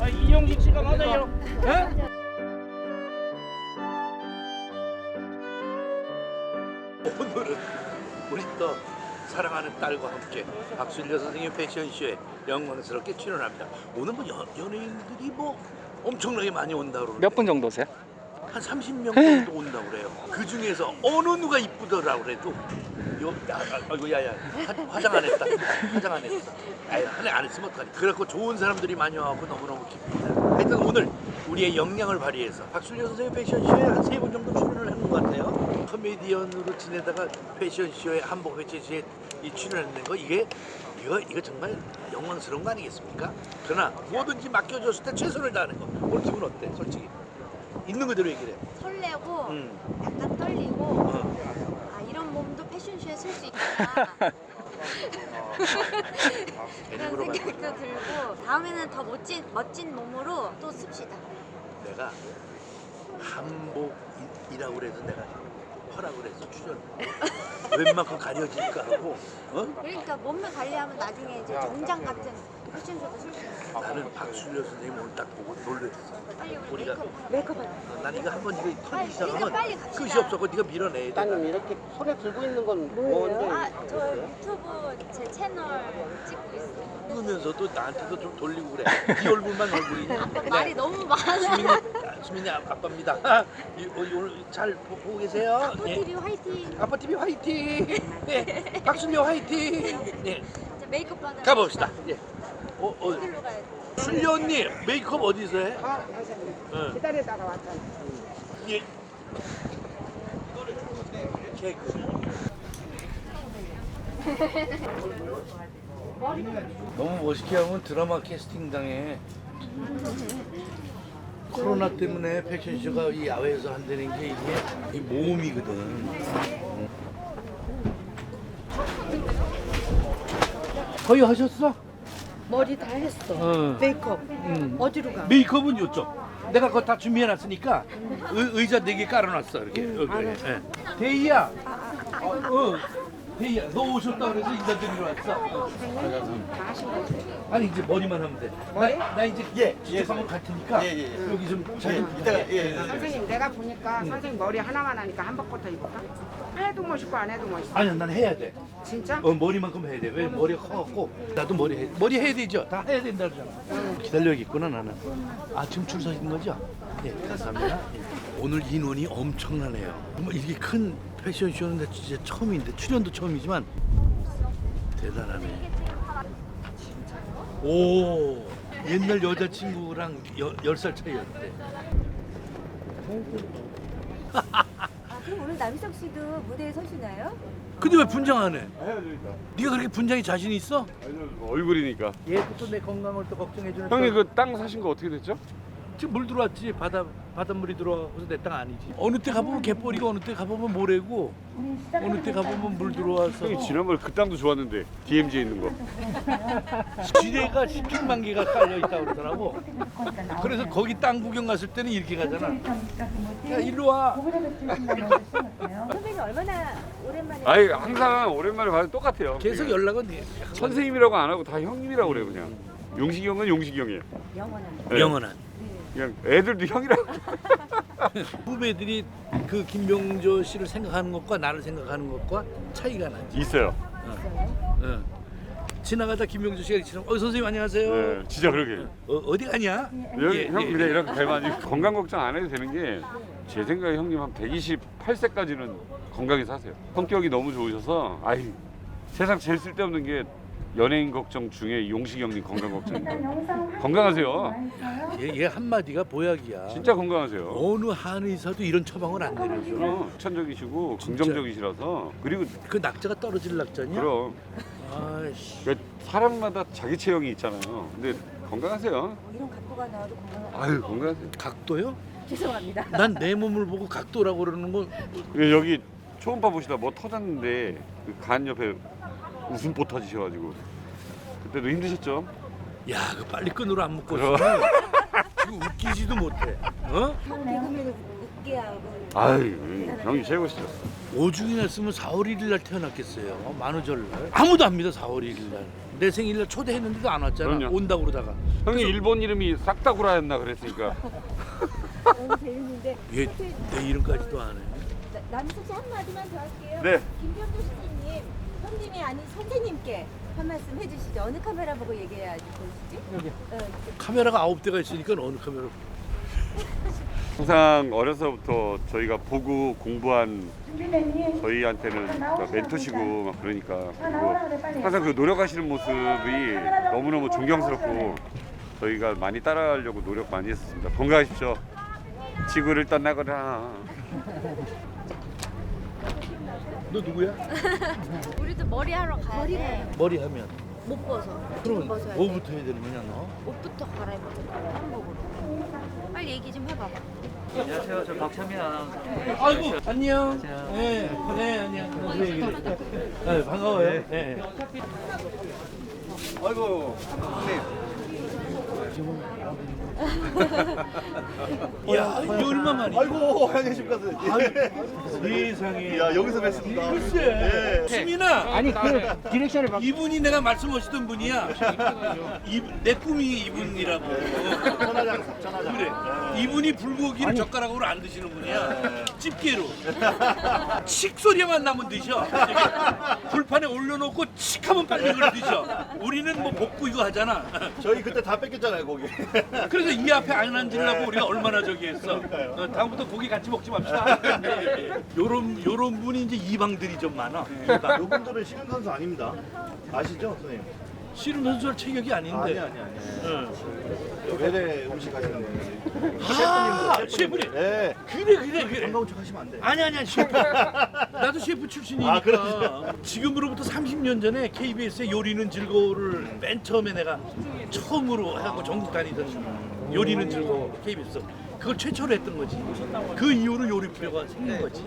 아, 이용식 씨가 맞아요. 예? 오늘은 우리 또 사랑하는 딸과 함께 박순려 선생님 패션쇼에 영광스럽게 출연합니다. 오늘 뭐 연, 연예인들이 뭐 엄청나게 많이 온다고 그러는데 몇 분 정도세요? 한 30명 정도 온다고 그래요. 그 중에서 어느 누가 이쁘더라 그래도 요, 야, 아, 아이고 야야 화- 화장 안 했다. 화장 안 했다. 하네 안 했으면 어떡하니. 그래갖고 좋은 사람들이 많이 와갖고 너무너무 기쁩니다. 하여튼 오늘 우리의 역량을 발휘해서 박순려 선생님 패션쇼에 한세분 정도 출연을 한 것 같아요. 코미디언으로 지내다가 패션쇼에 한복 이 출연했는 거 이게 이거 이거 정말 영광스러운 거 아니겠습니까? 그러나 뭐든지 맡겨줬을 때 최선을 다하는 거. 오늘 기분 어때? 솔직히 있는 그대로 얘기를 해. 설레고 응. 약간 떨리고 어. 아 이런 몸도 패션쇼에 쓸 수 있구나 괜히 그런 물어봤네. 생각도 들고 다음에는 더 멋진 멋진 몸으로 또 씁시다 내가 한복이라고 그래서 내가 허락을 해서 출연. 웬만큼 가려질까 하고 어? 그러니까 몸매 관리하면 나중에 이제 정장 같은 나는 박순려 선생님 오늘 딱 보고 놀랬어. 우리 우리가- 메이크업 메이크업 하자 어, 난 이거 한번 이거 빨리, 털기 시작하면 빨리 갑시다. 끝이 없어. 그거 네가 밀어내야 돼. 따님 이렇게 손에 들고 있는 건 뭔데? 아 저 유튜브 제 채널 찍고 있어 찍으면서도 나한테도 좀 돌리고 그래. 네 얼굴만 얼굴이냐? 아빠 말이 너무 많아 수민이, 아, 수민이 아- 아빠입니다. 이- 어, 오늘 잘 보- 보고 계세요? 아빠 예. TV 화이팅 아빠 TV 화이팅! 네, 박순려 화이팅! 네, 이제 메이크업 받으러 가봅시다. 예. 어, 어, 어디로 가야 돼? 순려 언니 메이크업 어디서 해? 아. 기다리다가 왔잖아. 예. 케이크. 너무 멋있게 하면 드라마 캐스팅 당해. 코로나 때문에 패션쇼가 이 야외에서 한다는 게 이게 이 모험이거든. 응. 거의 하셨어? 머리 다 했어. 어. 메이크업. 응. 어디로 가? 메이크업은 요쪽. 내가 그거 다 준비해놨으니까 의, 의자 네 개 깔아놨어 이렇게. 여기. 예. 대희야. 어, 대희야, 너 오셨다 그래서 인사드리러 왔어. 어. 아니 이제 머리만 하면 돼. 나, 나 이제 예, 예, 방갈 테니까 예, 예. 여기 좀잘 좀. 이따가 예. 선생님 내가 보니까 선생님 머리 하나만 하니까 한복부터 입을까? 해도 멋있고 안 해도 멋있어 아니 난 해야 돼. 진짜? 어 머리만큼 해야 돼. 왜 머리가 커갖고 나도 머리 해. 머리 해야 되죠. 다 해야 된다 그러잖아. 기다려야겠구나 나는. 아 지금 줄 서신 거죠? 네 감사합니다. 예. 오늘 인원이 엄청나네요. 뭐 이렇게 큰 패션쇼는 나 진짜 처음인데 출연도 처음이지만 대단하네. 오 옛날 여자친구랑 열살 차이였대. 아, 그럼 오늘 남희석 씨도 무대에 서시나요? 근데 왜 분장 안 해? 네가 그렇게 분장에 자신 있어? 얼굴이니까. 얘부터 내 건강을 또 걱정해주는. 형님 그땅 사신 거 어떻게 됐죠? 지금 물 들어왔지? 바다 바닷물이 들어와서 내 땅 아니지. 어느 때 가보면 갯벌이고 어느 때 가보면 모래고 어느 때 가보면 물 들어와서. 형님 지난번에 그 땅도 좋았는데 DMZ에 있는 거. 지뢰가 1000만 개가 깔려 있다고 그러더라고. 그래서 거기 땅 구경 갔을 때는 이렇게 가잖아. 야 일로 와. 선배님 얼마나 오랜만에 아니 항상 오랜만에 봐도 똑같아요. 계속 연락은 돼. 선생님이라고 안 하고 다 형님이라고 그래요 그냥. 용식이 형은 용식이 형이에요. 영원한. 네. 영원한 그냥 애들도 형이라고. 후배들이 그 김병조 씨를 생각하는 것과 나를 생각하는 것과 차이가 나지 있어요. 어. 지나가다 김병조 씨가 지나가 어 선생님 안녕하세요 네, 진짜 그러게. 어, 어디 가냐 여기 예, 형 예, 그냥 예. 이렇게 닮아지 건강 걱정 안 해도 되는 게 제 생각에 형님 한 128세까지는 건강히 사세요. 성격이 너무 좋으셔서 아이 세상 제일 쓸데없는 게 연예인 걱정 중에 용식 형님 건강 걱정입니다. 건강하세요. 얘, 얘 한마디가 보약이야 진짜 건강하세요. 어느 한의사도 이런 처방을 안 내려줘. 그럼 추천적이시고 진짜. 긍정적이시라서 그리고 그 낙자가 떨어질 낙자냐? 그럼 아이씨. 그러니까 사람마다 자기 체형이 있잖아요. 근데 건강하세요. 이런 각도가 나와도 건강한 아유 건강하세요. 각도요? 죄송합니다. 난 내 몸을 보고 각도라고 그러는 거 예, 여기 초음파 보시다 뭐 터졌는데 그 간 옆에 웃음보 터지셔가지고 그때도 힘드셨죠? 야, 그 빨리 끈으로 안 묶고 그럼. 있으면 지금 웃기지도 못해. 어? 개그맨을 웃게 하고 아유 형님 최고시죠. 오중이나 쓰면 4월 1일 날 태어났겠어요. 만우절 날. 아무도 안 믿어 4월 1일 날. 내 생일 날 초대했는데도 안 왔잖아. 그럼요. 온다고 그러다가. 형님 일본 이름이 싹다구라였나 그랬으니까 너무 재밌는데 얘 내 이름까지도 안 해. 나- 남숙 씨 한마디만 더 할게요. 네. 김병조 씨 님, 형님이 아닌 선생님께 한 말씀 해주시죠. 어느 카메라 보고 얘기해야 보시지? 여기. 어, 카메라가 아홉 대가 있으니까 어느 카메라? 항상 어려서부터 저희가 보고 공부한 저희한테는 멘토시고 막 그러니까 그리고 항상 그 노력하시는 모습이 너무너무 존경스럽고 저희가 많이 따라하려고 노력 많이 했습니다. 건강하십시오. 지구를 떠나거라. 너 누구야? 우리도 머리 하러 가야 돼. 머리 하면. 못 벗어. 그러면 벗어야 돼. 뭐부터 해야 되는 거냐 너? 옷부터 갈아입어야 돼. 한복으로. 빨리 얘기 좀 해봐봐. 안녕하세요. 저 박찬민 아나운서. 아이고 안녕. 네, 네 안녕. 얘기를? 네, 반가워요. 네. 아이고, 형님. 야, 이 얼마만이야? 아이고 안녕하십니까. 세상에. 야 여기서 뵙습니다. 글쎄. 수민아. 아니 그 디렉션을 바 이분이 내가 말씀하시던 분이야. 이, 내 꿈이 이분이라고. 천하장 천하장. 그래. 이분이 불고기를 젓가락으로 안 드시는 분이야. 집게로. 칙 소리만 나면 드셔. 불판에 올려놓고 칙 하면 빨리 그걸 드셔. 우리는 뭐 볶고 이거 하잖아. 저희 그때 다 뺏겼잖아요 거기. 그래서 이 앞에 안 앉으려고 우리가 얼마나 저기 했어. 어, 다음부터 고기 같이 먹지 맙시다. 요런 요런 분이 이제 이방들이 좀 많아. 이방. 요분들은 신은 선수 아닙니다. 아시죠 선생님? 씨름 선수할 체격이 아닌데. 아니 아니 아니. 응. 외래 음식 하시는 분. 아, 셰프님. 네. 그래 그래 그래. 반가운 척 하시면 안 돼. 아니 아니야 셰프. 나도 셰프 출신이니까. 아, 그러시죠. 지금으로부터 30년 전에 KBS의 요리는 즐거워를 맨 처음에 내가 처음으로 하고 전국 다니던 요리는 즐거워 KBS. 그걸 최초로 했던 거지. 그 이후로 요리표가 생긴 거지.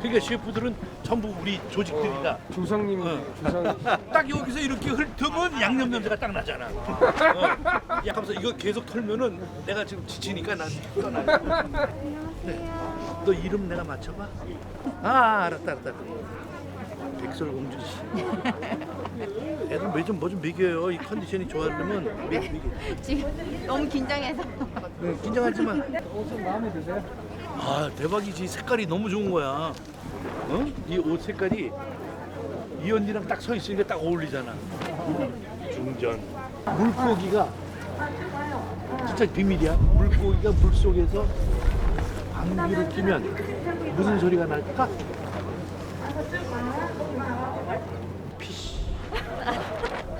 그러니까 셰프들은 전부 우리 조직들이다. 조상님 어. 조상 딱 여기서 이렇게 훑으면 양념 냄새가 딱 나잖아. 어. 약하면서 이거 계속 털면은 내가 지금 지치니까 난 떠나요. 네. 너 이름 내가 맞춰봐. 아 알았다 알았다. 백설 공주 씨. 애들 뭐좀 뭐좀 먹여요. 이 컨디션이 좋아지려면 먹, 먹여. 지금 너무 긴장해서. 응, 긴장하지 마. 옷은 마음에 드세요? 아 대박이지. 색깔이 너무 좋은 거야. 어? 이 옷 색깔이 이 언니랑 딱 서 있으니까 딱 어울리잖아. 중전. 물고기가 진짜 비밀이야. 물고기가 물 속에서 방귀를 뀌면 무슨 소리가 날까?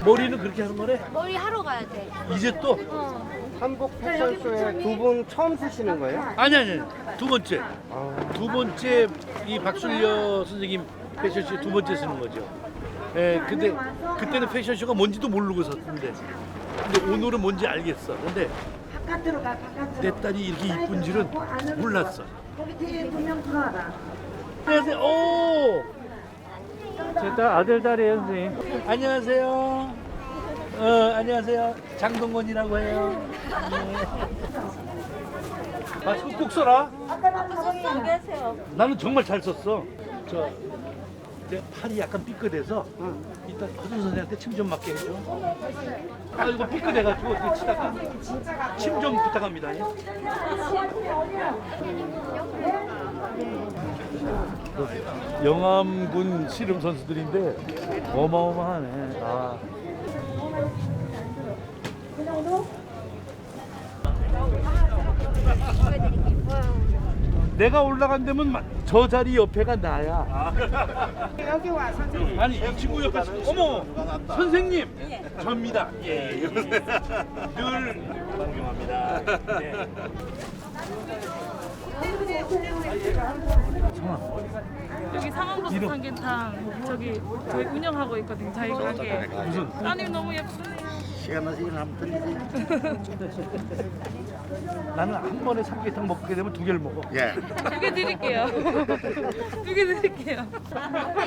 머리는 그렇게 하는 거래? 머리 하러 가야 돼. 이제 또 한복 패션쇼에 두 분 처음 쓰시는 거예요? 아니 아니 두 번째 두 번째 이 박술려 선생님 패션쇼 두 번째 쓰는 거죠. 예, 근데 그때는 패션쇼가 뭔지도 모르고 섰는데 근데 오늘은 뭔지 알겠어. 근데 내 딸이 이렇게 이쁜 줄은 몰랐어. 안녕하세요. 오. 제 딸 아들, 딸이에요, 선생님. 안녕하세요. 어, 안녕하세요. 장동건이라고 해요. 네. 아, 꼭 써라. 나는 정말 잘 썼어. 저, 내 팔이 약간 삐끗해서 이따 허준 선생한테 침 좀 맞게 해줘. 아, 이거 삐끗해가지고 이렇게 치다가 침 좀 부탁합니다. 예. 영암군 씨름 선수들인데 어마어마하네. 아. 내가 올라간 데면 마- 저 자리 옆에가 나야. 여기 와 선생님. 아니 이 친구 옆에 어머 선생님 접니다. 예, 예, 예. 늘 존경합니다. 네. 여기 상암버스 삼계탕 저기 저희 운영하고 있거든요. 저희 가게. 무슨 따님 너무 예쁘네요. 시간 나서 일하면 들리지. 나는 한 번에 삼계탕 먹게 되면 두 개를 먹어. 예. 두 개 드릴게요. 두 개 드릴게요.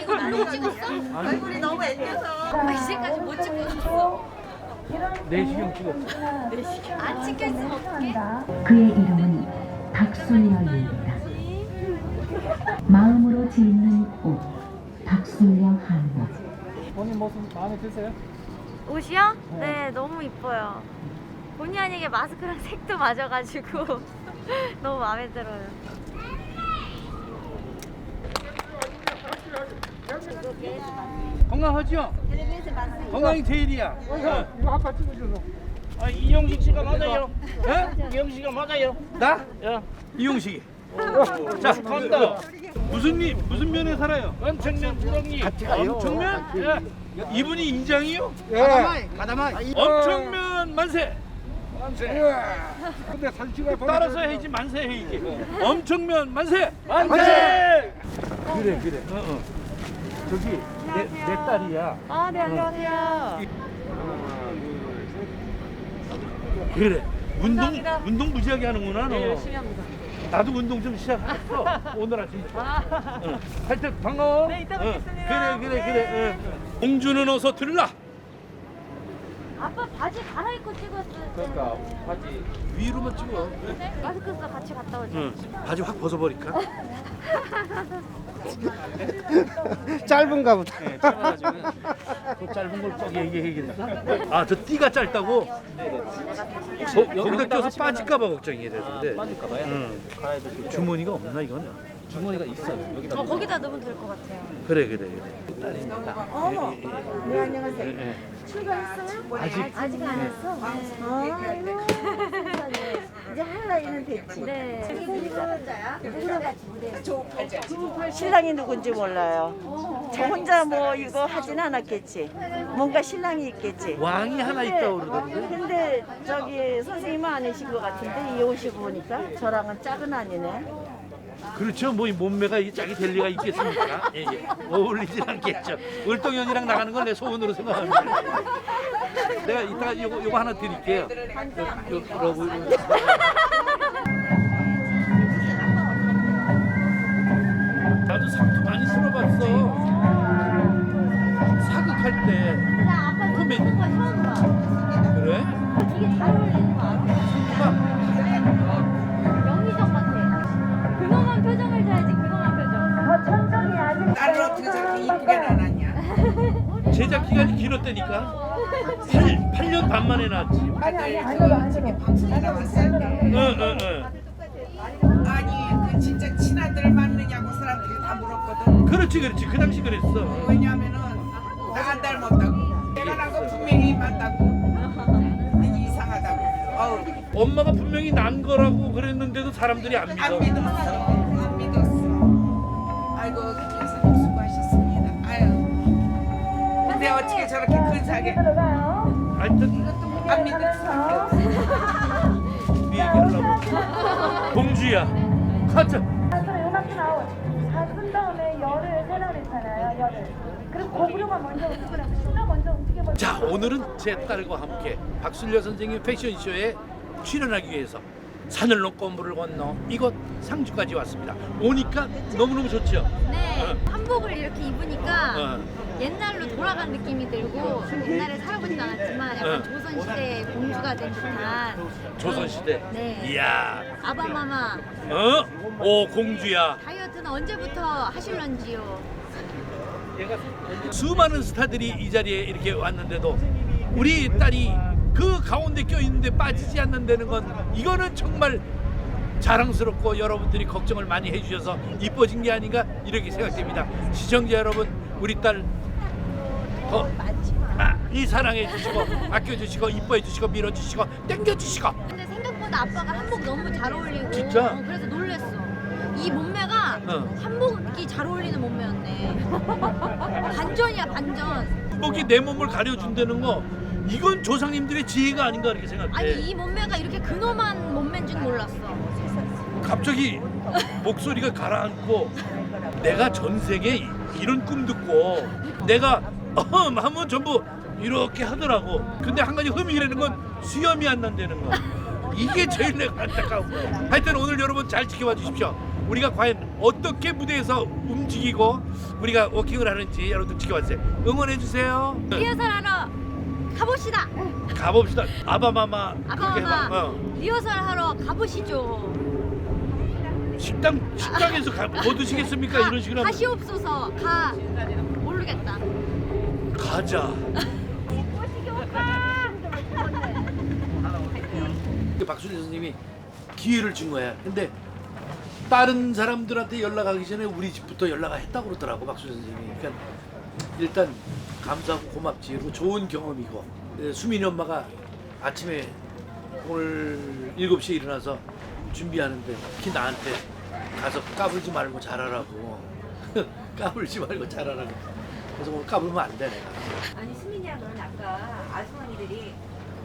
이거 나도 찍었어? 얼굴이 너무 애껴서. 아, 이제까지 못 찍었어. 내시경 찍었어. 안 찍혀 있으면 어떡해? 그의 이름은 박순열입니다. 마음으로 짓는 옷 박순령 한복 본인 모습 마음에 드세요? 옷이요? 네, 너무 이뻐요. 본의 아니게 마스크랑 색도 맞아가지고 너무 마음에 들어요. 건강하죠? 건강이 제일이야. 어. 이거 아빠 찍어줘서. 아, 이용식 씨가 맞아요. 어? 이용식 씨가 맞아요. 나? 예. 이용식이. 자, 축하합니다. 무슨 일, 무슨 면에 살아요? 엄청난 부렁이. 엄청면? 예. 이분이 인장이요? 가다마이, 가다마이. 엄청면 만세. 근데 사진 찍어야 따라서 해야지 만세 해야지. 엄청면 만세. 만세! 그래 그래. 어, 어. 저기 내, 내 딸이야. 아, 네, 안녕하세요. 그래. 운동 운동 무지하게 하는구나 너. 네, 열심히 합니다. 나도 운동 좀 시작했어. 오늘 아침. 어. 하여튼 반가워. 네, 이따 어. 뵙겠습니다. 그래 그래 그래. 어. 공주는 어서 들라. 아빠 바지 갈아입고 찍었어요. 그러니까 바지 위로만 찍어. 마스크 써 같이 갔다 오자. 응. 바지 확 벗어버릴까? 짧은가 보다. 네, 짧아가지고 그 짧은 걸 꼭 얘기해야겠다. 아, 저 띠가 짧다고? 거, 거기다 껴서 빠질까 봐 걱정이 되는데. 빠질까 봐요? 응. 주머니가 없나 이건? 주머니가 있어. 여기다. 어, 거기다 넣으면 될 것 같아요. 그래 그래. 딸입니다. 어머. 네 안녕하세요. 출발했어요? 아직 아직 안 했어. 아이고 세상에. 이제 할 나이는 됐지. 네. 누구랑 같이 무대 신랑이 누군지 몰라요. 저 혼자 뭐 이거 하진 않았겠지. 뭔가 신랑이 있겠지. 왕이 하나 있다고 그러던데. 근데 저기 선생님은 아니신 것 같은데 이 옷이 보니까 저랑은 짝은 아니네. 그렇죠. 뭐 이 몸매가 이 짝이 될 리가 있겠습니까? 예, 예. 어울리진 않겠죠. 을동현이랑 나가는 건 내 소원으로 생각합니다. 내가 이따가 요거, 요거 하나 드릴게요. 요, 요, 러브. 나도 사도 많이 쓸어봤어. 사극할 때. 나 아빠 선배. 찍는 거 처음 봐. 그래? 되게 잘 어울리는 표정을 줘야지, 근엄한 표정. 나를 어떻게 저렇게 이쁘게 나눴냐? 제작 기간이 길었다니까. 8, 8년 반 만에 나왔지. 아들 저기 방송에 나왔을 때 응, 응, 응. 아니 그 진짜 친아들 맞느냐고 사람들이 다 물었거든. 그렇지, 그렇지. 그 당시 그랬어. 왜냐면은 나 안 닮았다고. 내가 나고 분명히 맞다고. 이상하다고. 어우 엄마가 분명히 난 거라고 그랬는데도 사람들이 안안 믿어. 안 믿었어. 아이고 교수님 수고하셨습니다. 아유. 근데 어떻게 저렇게 근사하게 하여튼 안 믿을 수밖에 없어. 네 얘기하려고. 공주야. 하여튼 음악 나온 다쓴 다음에 열을 세라했잖아요 열을 그리고 고구려만 먼저 움직이라고 신나 먼저 움직여버리고 자 오늘은 제 딸과 함께 박순려 선생님 패션쇼에 출연하기 위해서 산을 넘고 물을 건너 이곳 상주까지 왔습니다. 오니까 너무너무 좋죠. 네, 한복을 이렇게 입으니까 어. 옛날로 돌아간 느낌이 들고 옛날에 살아보진 않았지만 약간 어. 조선시대 공주가 된 듯한 조선시대. 네. 이야. 아바마마 어? 오 공주야. 다이어트는 언제부터 하실런지요? 수많은 스타들이 이 자리에 이렇게 왔는데도 우리 딸이 그 가운데 껴있는데 빠지지 않는다는 건 이거는 정말 자랑스럽고 여러분들이 걱정을 많이 해주셔서 이뻐진 게 아닌가 이렇게 생각됩니다. 시청자 여러분 우리 딸 더 많이 사랑해 주시고 아껴 주시고 이뻐해 주시고 밀어 주시고 땡겨 주시고 근데 생각보다 아빠가 한복 너무 잘 어울리고 진짜? 어, 그래서 놀랬어. 이 몸매가 어. 한복이 잘 어울리는 몸매였네. 반전이야 반전. 목이 내 몸을 가려준다는 거 이건 조상님들의 지혜가 아닌가 이렇게 생각해. 아니 이 몸매가 이렇게 근엄한 몸매인 줄 몰랐어. 갑자기 목소리가 가라앉고 내가 전 세계 이런 꿈 듣고 내가 어흠 하면 전부 이렇게 하더라고. 근데 한 가지 흠이라는 건 수염이 안 난다는 거. 이게 제일 내가 안타까운 거. 하여튼 오늘 여러분 잘 지켜봐 주십시오. 우리가 과연 어떻게 무대에서 움직이고 우리가 워킹을 하는지 여러분들 지켜봐 주세요. 응원해 주세요. 리허설 하러 가봅시다. 가봅시다. 아바마마 그렇게 해봐. 아빠마 어. 리허설 하러 가보시죠. 식당 식당에서 가, 뭐 드시겠습니까? 이런 식으로 하면 가시옵소서 가 모르겠다 가자. 박순희 선생님이 기회를 준 거야. 근데 다른 사람들한테 연락하기 전에 우리 집부터 연락했다고 그러더라고 박순희 선생님이. 그러니까 일단 감사하고 고맙지. 그리고 좋은 경험이고 예, 수민이 엄마가 아침에 오늘 7시에 일어나서 준비하는데 특히 나한테 가서 까불지 말고 잘하라고 까불지 말고 잘하라고 그래서 오늘 까불면 안 돼 내가 아니 수민이 양은 아까 아주머니들이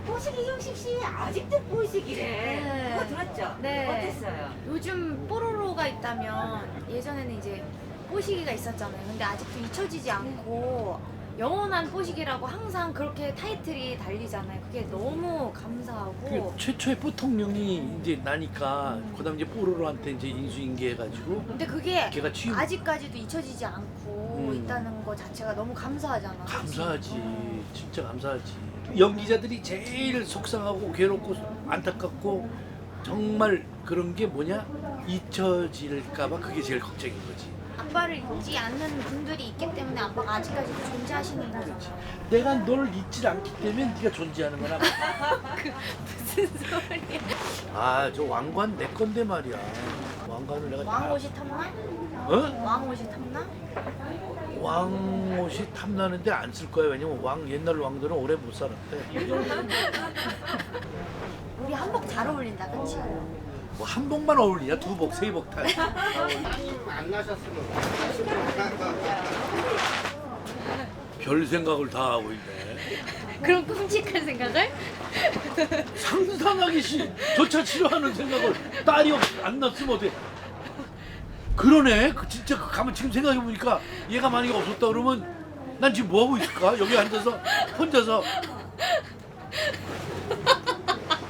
뽀식이 형식 씨 아직도 뽀식이래. 네. 그거 들었죠? 네. 어땠어요? 요즘 뽀로로가 있다면 예전에는 이제 뽀시기가 있었잖아요. 근데 아직도 잊혀지지 않고 영원한 뽀시기라고 항상 그렇게 타이틀이 달리잖아요. 그게 너무 감사하고. 그 최초의 뽀통령이 이제 나니까 그다음 이제 뽀로로한테 이제 인수인계해가지고 근데 그게 걔가 취임 아직까지도 잊혀지지 않고 음. 있다는 거 자체가 너무 감사하잖아. 감사하지. 진짜 감사하지. 연기자들이 제일 속상하고 괴롭고 안타깝고 정말 그런 게 뭐냐? 잊혀질까봐 그게 제일 걱정인 거지 아빠를 잊지 않는 분들이 있기 때문에 아빠가 아직까지도 존재하시는 거잖아. 내가 널 잊지 않기 때문에 네가 존재하는 거나 그 무슨 소리야? 아저 왕관 내 건데 말이야 왕관을 내가 다- 왕옷이 탐나? 어? 왕옷이 탐나? 왕옷이 탐나는데 안 쓸 거야 왜냐면 왕 옛날 왕들은 오래 못 살았대 우리 한복 잘 어울린다, 그치? 뭐 한 복만 어울리냐? 두 복 세복 다안 나셨으면 별 생각을 다 하고 있네. 그런 끔찍한 생각을? 상상하기 시 조차 싫어하는 생각을 딸이 없, 안 났으면 어때 그러네. 그 진짜 그 가만 지금 생각해 보니까 얘가 만약에 없었다 그러면 난 지금 뭐 하고 있을까? 여기 앉아서 혼자서.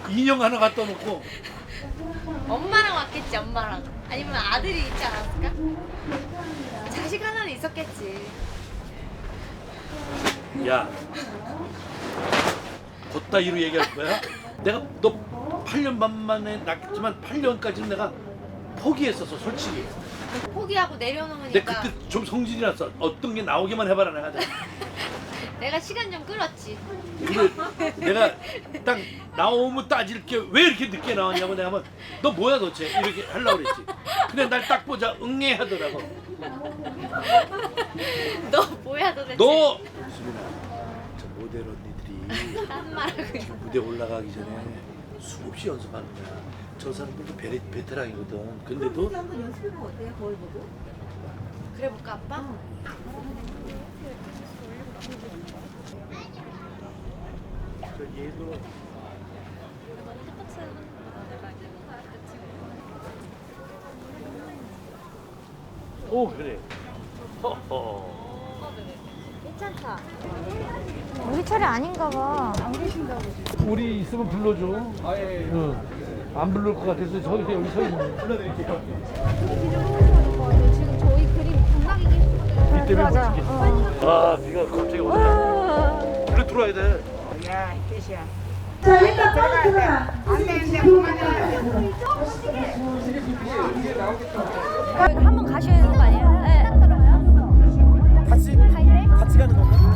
인형 하나 갖다 놓고 엄마랑 왔겠지, 엄마랑. 아니면 아들이 있지 않았을까? 자식 하나는 있었겠지. 야 곧다이로 얘기할 거야 내가 너 8년 반 만에 낳겠지만 8년까지는 내가 포기했었어 솔직히 포기하고 내려놓으니까 그때 좀 성질이 났어 어떤 게 나오기만 해봐라 내가 내가 시간 좀 끌었지. 내가 딱 나오면 따질 게 왜 이렇게 늦게 나왔냐고 내가 하면 너 뭐야 도대체 이렇게 하려고 그랬지 근데 날 딱 보자 응애 하더라고 너 뭐야 도대체? 너 수민아 저 모델 언니들이 딴 말하고 있어. 무대 올라가기 전에 수없이 연습하는 거야 저 사람들도 베, 베테랑이거든 근데도 한번 연습해보면 어때요? 거울 보고? 그래 볼까 아빠? 저 얘도 오 그래 허허 괜찮다. 우리 차례 아닌가 봐. 우리 있으면 불러줘. 응. 안 부를 것 같아서 저기 여기 서 있는. 불러드릴게요. 지금 저희 그림 감각이 이 때문에 못 찍겠어. 아 비가 갑자기 오네 그래 들어와야 돼 야, 이 뜻이야. 자 일단 빨리 들어라. 안 되는데 그만 한번 가셔야 되는 거 아니에요? 네. 같이 같이 가는 건가?